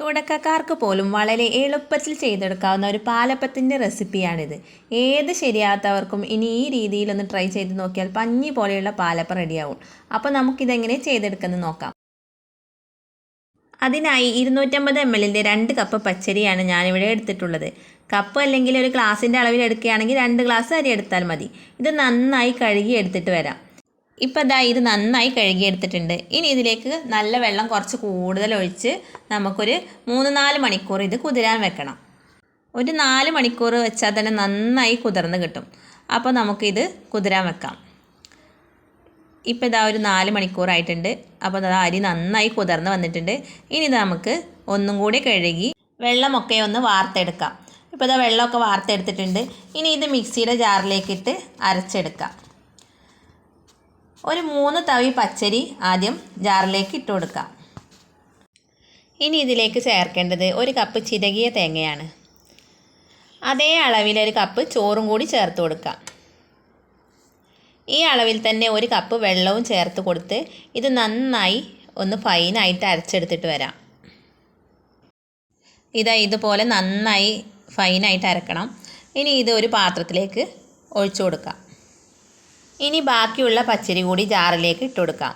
തുടക്കക്കാർക്ക് പോലും വളരെ എളുപ്പത്തിൽ ചെയ്തെടുക്കാവുന്ന ഒരു പാലപ്പത്തിന്റെ റെസിപ്പിയാണിത്. ഏത് ശരിയാത്തവർക്കും ഇനി ഈ രീതിയിലൊന്ന് ട്രൈ ചെയ്ത് നോക്കിയാൽ പഞ്ഞി പോലെയുള്ള പാലപ്പം റെഡിയാവും. അപ്പോൾ നമുക്കിതെങ്ങനെ ചെയ്തെടുക്കുന്നത് നോക്കാം. അതിനായി ഇരുന്നൂറ്റമ്പത് എം എല്ലിന്റെ രണ്ട് കപ്പ് പച്ചരിയാണ് ഞാനിവിടെ എടുത്തിട്ടുള്ളത്. കപ്പ് അല്ലെങ്കിൽ ഒരു ഗ്ലാസിന്റെ അളവിൽ എടുക്കുകയാണെങ്കിൽ രണ്ട് ഗ്ലാസ് അരി എടുത്താൽ മതി. ഇത് നന്നായി കഴുകി എടുത്തിട്ട് വരാം. ഇപ്പോൾ ഇതാ ഇത് നന്നായി കഴുകിയെടുത്തിട്ടുണ്ട്. ഇനി ഇതിലേക്ക് നല്ല വെള്ളം കുറച്ച് കൂടുതൽ ഒഴിച്ച് നമുക്കൊരു മൂന്ന് നാല് മണിക്കൂർ ഇത് കുതിരാൻ വെക്കണം. ഒരു നാല് മണിക്കൂർ വെച്ചാൽ തന്നെ നന്നായി കുതിർന്ന് കിട്ടും. അപ്പോൾ നമുക്കിത് കുതിരാൻ വെക്കാം. ഇപ്പോൾ ഇതാ ഒരു നാല് മണിക്കൂറായിട്ടുണ്ട് അപ്പോൾ ഇതാ അരി നന്നായി കുതിർന്ന് വന്നിട്ടുണ്ട്. ഇനി ഇത് നമുക്ക് ഒന്നും കൂടി കഴുകി വെള്ളമൊക്കെ ഒന്ന് വാർത്തെടുക്കാം. ഇപ്പോൾ ഇതാ വെള്ളമൊക്കെ വാർത്തെടുത്തിട്ടുണ്ട്. ഇനി ഇത് മിക്സിയുടെ ജാറിലേക്കിട്ട് അരച്ചെടുക്കാം. ഒരു മൂന്ന് തവി പച്ചരി ആദ്യം ജാറിലേക്ക് ഇട്ട് കൊടുക്കാം. ഇനി ഇതിലേക്ക് ചേർക്കേണ്ടത് ഒരു കപ്പ് ചിരകിയ തേങ്ങയാണ്. അതേ അളവിൽ ഒരു കപ്പ് ചോറും കൂടി ചേർത്ത് കൊടുക്കാം. ഈ അളവിൽ തന്നെ ഒരു കപ്പ് വെള്ളവും ചേർത്ത് കൊടുത്ത് ഇത് നന്നായി ഒന്ന് ഫൈനായിട്ട് അരച്ചെടുത്തിട്ട് വരാം. ഇതാ ഇതുപോലെ നന്നായി ഫൈനായിട്ട് അരക്കണം. ഇനി ഇത് ഒരു പാത്രത്തിലേക്ക് ഒഴിച്ചു കൊടുക്കാം. ഇനി ബാക്കിയുള്ള പച്ചരി കൂടി ജാറിലേക്ക് ഇട്ട് കൊടുക്കാം.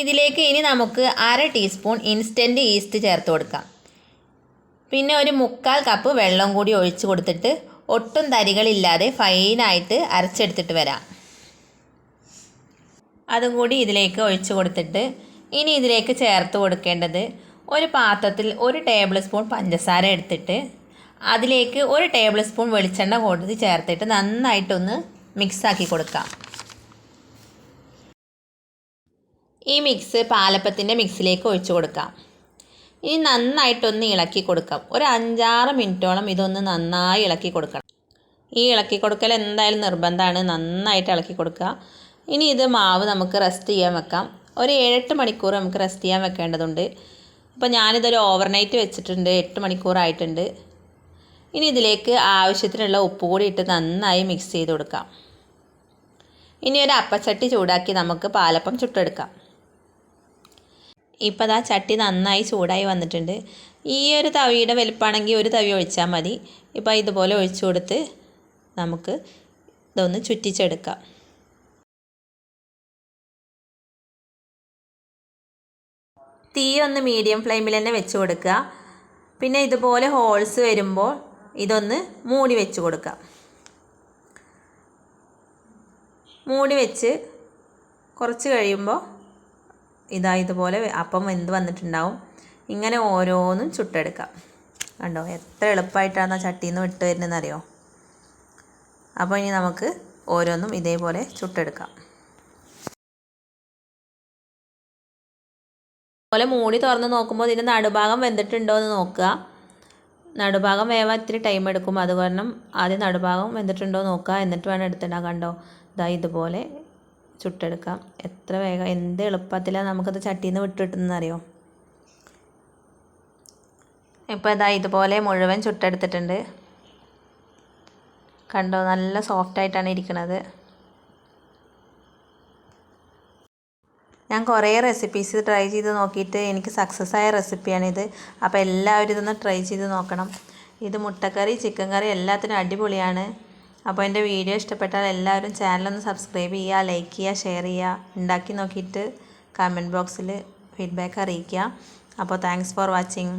ഇതിലേക്ക് ഇനി നമുക്ക് അര ടീസ്പൂൺ ഇൻസ്റ്റന്റ് ഈസ്റ്റ് ചേർത്ത് കൊടുക്കാം. പിന്നെ ഒരു മുക്കാൽ കപ്പ് വെള്ളം കൂടി ഒഴിച്ചു കൊടുത്തിട്ട് ഒട്ടും തരികളില്ലാതെ ഫൈനായിട്ട് അരച്ചെടുത്തിട്ട് വരാം. അതും കൂടി ഇതിലേക്ക് ഒഴിച്ചു കൊടുത്തിട്ട് ഇനി ഇതിലേക്ക് ചേർത്ത് കൊടുക്കേണ്ടത് ഒരു പാത്രത്തിൽ ഒരു ടേബിൾ സ്പൂൺ പഞ്ചസാര എടുത്തിട്ട് അതിലേക്ക് ഒരു ടേബിൾ സ്പൂൺ വെളിച്ചെണ്ണ കൊടുത്ത് ചേർത്തിട്ട് നന്നായിട്ടൊന്ന് മിക്സാക്കി കൊടുക്കാം. ഈ മിക്സ് പാലപ്പത്തിന്റെ മിക്സിലേക്ക് ഒഴിച്ചു കൊടുക്കാം. ഇനി നന്നായിട്ടൊന്ന് ഇളക്കി കൊടുക്കാം. ഒരു അഞ്ചാറ് മിനിറ്റോളം ഇതൊന്ന് നന്നായി ഇളക്കി കൊടുക്കണം. ഈ ഇളക്കി കൊടുക്കൽ എന്തായാലും നിർബന്ധമാണ്. നന്നായിട്ട് ഇളക്കി കൊടുക്കുക. ഇനി ഇത് മാവ് നമുക്ക് റെസ്റ്റ് ചെയ്യാൻ വെക്കാം. ഒരു ഏഴെട്ട് മണിക്കൂർ നമുക്ക് റെസ്റ്റ് ചെയ്യാൻ വെക്കേണ്ടതുണ്ട്. അപ്പോൾ ഞാനിതൊരു ഓവർനൈറ്റ് വെച്ചിട്ടുണ്ട്. എട്ട് മണിക്കൂറായിട്ടുണ്ട്. ഇനി ഇതിലേക്ക് ആവശ്യത്തിനുള്ള ഉപ്പ് കൂടി ഇട്ട് നന്നായി മിക്സ് ചെയ്ത് കൊടുക്കാം. ഇനി ഒരു അപ്പച്ചട്ടി ചൂടാക്കി നമുക്ക് പാലപ്പം ചുട്ടെടുക്കാം. ഇപ്പോൾ അതാ ചട്ടി നന്നായി ചൂടായി വന്നിട്ടുണ്ട്. ഈ ഒരു തവിയുടെ വലുപ്പമാണെങ്കിൽ ഒരു തവി ഒഴിച്ചാൽ മതി. ഇപ്പോൾ ഇതുപോലെ ഒഴിച്ചു കൊടുത്ത് നമുക്ക് ഇതൊന്ന് ചുറ്റിച്ചെടുക്കാം. തീ ഒന്ന് മീഡിയം ഫ്ലെയിമിൽ തന്നെ വെച്ച് കൊടുക്കുക. പിന്നെ ഇതുപോലെ ഹോൾസ് വരുമ്പോൾ ഇതൊന്ന് മൂടി വെച്ച് കൊടുക്കുക. മൂടി വെച്ച് കുറച്ച് കഴിയുമ്പോൾ ഇതാ ഇതുപോലെ അപ്പം വെന്ത് വന്നിട്ടുണ്ടാവും. ഇങ്ങനെ ഓരോന്നും ചുട്ടെടുക്കാം. കണ്ടോ? എത്ര എളുപ്പമായിട്ടാണ് ആ ചട്ടിയിൽ നിന്ന് വിട്ട് വരുന്നതെന്ന് അറിയോ അപ്പോൾ ഇനി നമുക്ക് ഓരോന്നും ഇതേപോലെ ചുട്ടെടുക്കാം. അതുപോലെ മൂടി തുറന്ന് നോക്കുമ്പോൾ ഇതിന്റെ നടുഭാഗം വെന്തിട്ടുണ്ടോ എന്ന് നോക്കുക. നടുഭാഗം വേവാൻ ഇത്തിരി ടൈം എടുക്കും. അത് കാരണം ആദ്യം നടുഭാഗം വെന്തിട്ടുണ്ടോ നോക്കുക. എന്നിട്ട് വേണം എടുത്തിടാൻ. കണ്ടോ? ഇതാ ഇതുപോലെ ചുട്ടെടുക്കാം. എത്ര വേഗം എന്ത് എളുപ്പത്തിലാണ് നമുക്കത് ചട്ടിയിൽ നിന്ന് അറിയോ ഇപ്പോൾ ഇതാ ഇതുപോലെ മുഴുവൻ ചുട്ടെടുത്തിട്ടുണ്ട്. കണ്ടോ നല്ല സോഫ്റ്റായിട്ടാണ് ഇരിക്കുന്നത് ഞാൻ കുറേ റെസിപ്പീസ് ട്രൈ ചെയ്ത് നോക്കിയിട്ട് എനിക്ക് സക്സസ് ആയ റെസിപ്പിയാണിത് അപ്പോൾ എല്ലാവരും ഇതൊന്ന് ട്രൈ ചെയ്ത് നോക്കണം. ഇത് മുട്ടക്കറി ചിക്കൻ കറി എല്ലാത്തിനും അടിപൊളിയാണ്. അപ്പോൾ എന്റെ വീഡിയോ ഇഷ്ടപ്പെട്ടാൽ എല്ലാവരും ചാനലൊന്ന് സബ്സ്ക്രൈബ് ചെയ്യുക ലൈക്ക് ചെയ്യുക ഷെയർ ചെയ്യുക ഉണ്ടാക്കി നോക്കിയിട്ട് കമന്റ് ബോക്സിൽ ഫീഡ്ബാക്ക് അറിയിക്കുക. അപ്പോൾ താങ്ക്സ് ഫോർ വാച്ചിങ്